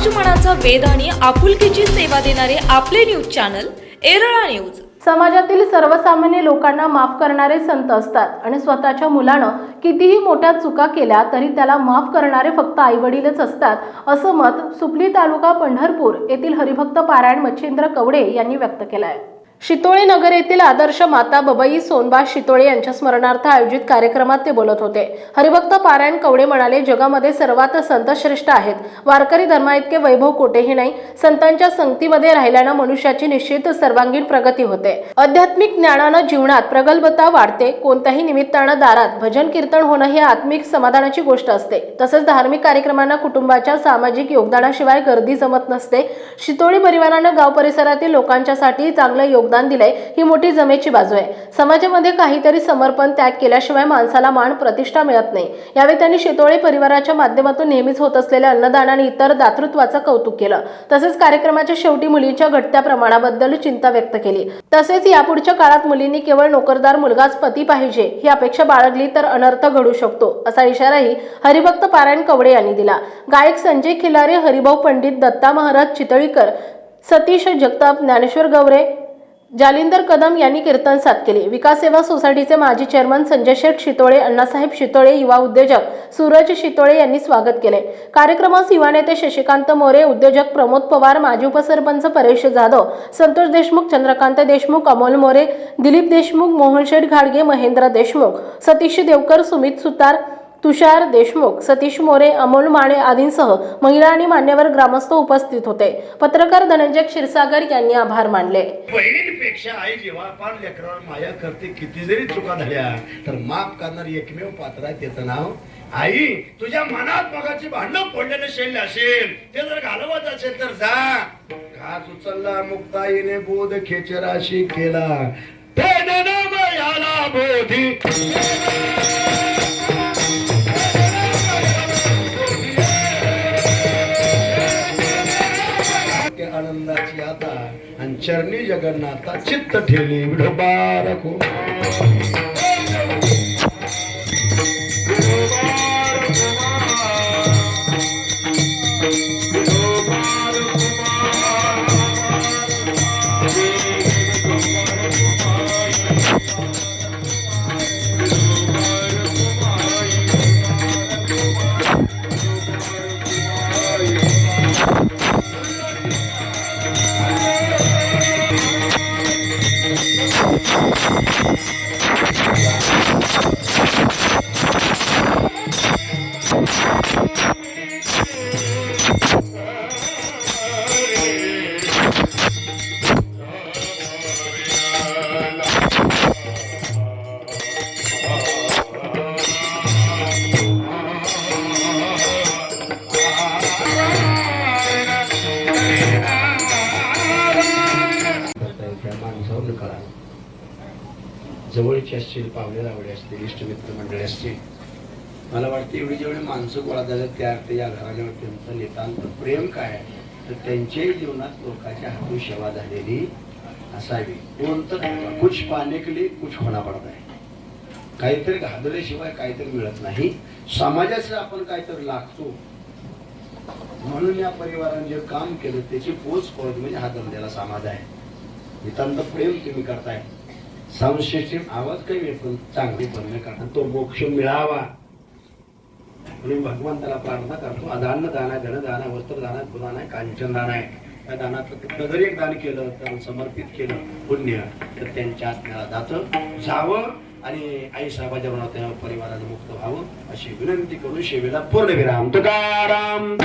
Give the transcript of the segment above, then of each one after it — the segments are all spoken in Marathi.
समाज मनाचा वेध आणि आपुलकीची सेवा देणारे आपले न्यूज चॅनल एरळा न्यूज. समाजातील सर्वसामान्य लोकांना माफ करणारे संत असतात आणि स्वतःच्या मुलानं कितीही मोठ्या चुका केल्या तरी त्याला माफ करणारे फक्त आईवडीलच असतात असं मत सुपली तालुका पंढरपूर येथील हरिभक्त पारायण मच्छिंद्र कवडे यांनी व्यक्त केलं आहे शितोळे नगर येथील आदर्श माता बबई सोनबा शितोळे यांच्या स्मरणार्थ आयोजित कार्यक्रमात ते बोलत होते. हरिभक्त पारायण कवडे म्हणाले जगामध्ये सर्वात संत श्रेष्ठ आहेत. वारकरी धर्माइतके वैभव कोठेही नाही. संतांच्या संगतीमध्ये राहिल्यानं मनुष्याची निश्चित सर्वांगीण प्रगती होते. आध्यात्मिक ज्ञानानं जीवनात प्रगल्भता वाढते. कोणत्याही निमित्तानं दारात भजन कीर्तन होणं ही आत्मिक समाधानाची गोष्ट असते. तसंच धार्मिक कार्यक्रमांना कुटुंबाच्या सामाजिक योगदानाशिवाय गर्दी जमत नसते. शितोळी परिवारानं गाव परिसरातील लोकांच्यासाठी चांगलं योगदान दिलंय ही मोठी जमेची बाजू आहे. समाजामध्ये काहीतरी समर्पण त्याग केल्याशिवाय माणसाला मान प्रतिष्ठा मिळत नाही. यावेळी त्यांनी शितोळे परिवाराच्या माध्यमातून नेहमीच होत असलेल्या अन्नदान आणि इतर दातृत्वाचं कौतुक केलं. तसेच कार्यक्रमाच्या शेवटी मुलींच्या घटत्या प्रमाणाबद्दल चिंता व्यक्त केली. तसेच यापुढच्या काळात मुलींनी केवळ नोकरदार मुलगाच पती पाहिजे ही अपेक्षा बाळगली तर अनर्थ घडू शकतो असा इशाराही हरिभक्त पारायण कवडे यांनी दिला. गायक संजय खिलारे हरिभाऊ पंडित दत्ता महाराज चितळीकर सतीश जगताप ज्ञानेश्वर गवरे जालिंदर कदम यांनी कीर्तन साथ केले. विकास सेवा सोसायटीचे माजी चेअरमन संजय शेठ शितोळे अण्णासाहेब शितोळे युवा उद्योजक सूरज शितोळे यांनी स्वागत केले. कार्यक्रमास युवा नेते शशिकांत मोरे उद्योजक प्रमोद पवार माजी उपसरपंच परेश जाधव संतोष देशमुख चंद्रकांत देशमुख अमोल मोरे दिलीप देशमुख मोहन शेठ घाडगे महेंद्र देशमुख सतीश देवकर सुमित सुतार तुषार देशमुख सतीश मोरे अमोल माने आदींसह महिला आणि मान्यवर ग्रामस्थ उपस्थित होते. पत्रकार धनंजय क्षीरसागर यांनी आभार मानले. बहिणीपेक्षा आई जेव्हा आपण लेकरावर माया करते किती जरी चुका झाल्या तर माफ करणार एकमेव पात्र आहे त्याचं नाव आई. तुझ्या मनात मगाची भांडण पडलेलं शेल असेल ते जर घालवत असेल तर जा. घास उचलला मुक्ताईने बोध खेचराशी केला. नाम याला बोधी. आनंदाची आता आणि चरणी जगन्नाथा चित्त ठेवली. विठोबा रखो. त्या माणसावर करा जवळचे असतील पाहुणे रावळे असतील इष्टमित्र मंडळी असतील. मला वाटतं एवढी जेवढी माणसं गोळा झालं त्या अर्थ या घराण्यावर त्यांचं नितांत प्रेम काय तर त्यांच्याही जीवनात लोकांच्या हातून सेवा झालेली असावी. कोणतं कुछ पाने कुछ होना पडत आहे काहीतरी घादल्याशिवाय काहीतरी मिळत नाही. समाजाचं आपण काहीतरी लागतो. म्हणून या परिवाराने जे काम केलं त्याची पोच पडत म्हणजे हा धंद्याला समाज आहे. नितांत प्रेम तुम्ही करताय. साऊंड सिस्टीम आवाज काही येत पण चांगली बंद कारण तो मोक्ष मिळावा. म्हणून भगवंताला प्रार्थना करतो अधान्न दान आहे धनदान आहे वस्त्रदान आहे गुदान आहे कांचन दान आहे. त्या दानातलं जरी एक दान केलं तर समर्पित केलं पुण्य तर त्यांच्या आत्म्याला जातं जावं आणि आई साहेबाच्या मनात परिवाराने मुक्त व्हावं अशी विनंती करून शेवेला पूर्ण विराम तुकाराम.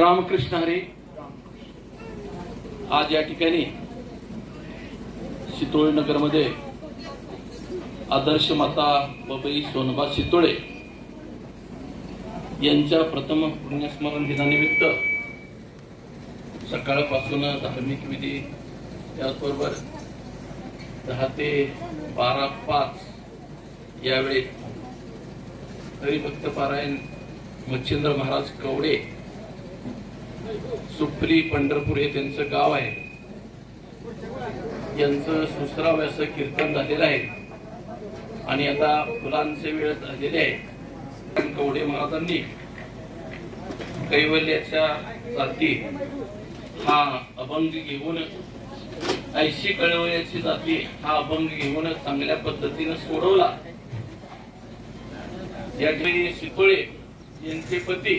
रामकृष्ण हरी. आज या ठिकाणी शितोळे नगरमध्ये आदर्श माता बबई सोनबा शितोळे यांच्या प्रथम पुण्यस्मरण दिनानिमित्त सकाळपासून धार्मिक विधी त्याचबरोबर दहा ते बारा पाच यावेळी हरिभक्त पारायण मच्छिंद्र महाराज कवडे सुप्री पंढरपूर हे त्यांचं गाव आहे. यांचं सुसराव असं कीर्तन झालेलं आहे. आणि आता फुलांचे वेळ झालेले आहे कवडे महाराजांनी कैवल्याच्या जाती हा अभंग घेऊन ऐशी कळवल्याची जाती हा अभंग घेऊन चांगल्या पद्धतीने सोडवला. यावेळी शितोळे यांचे पती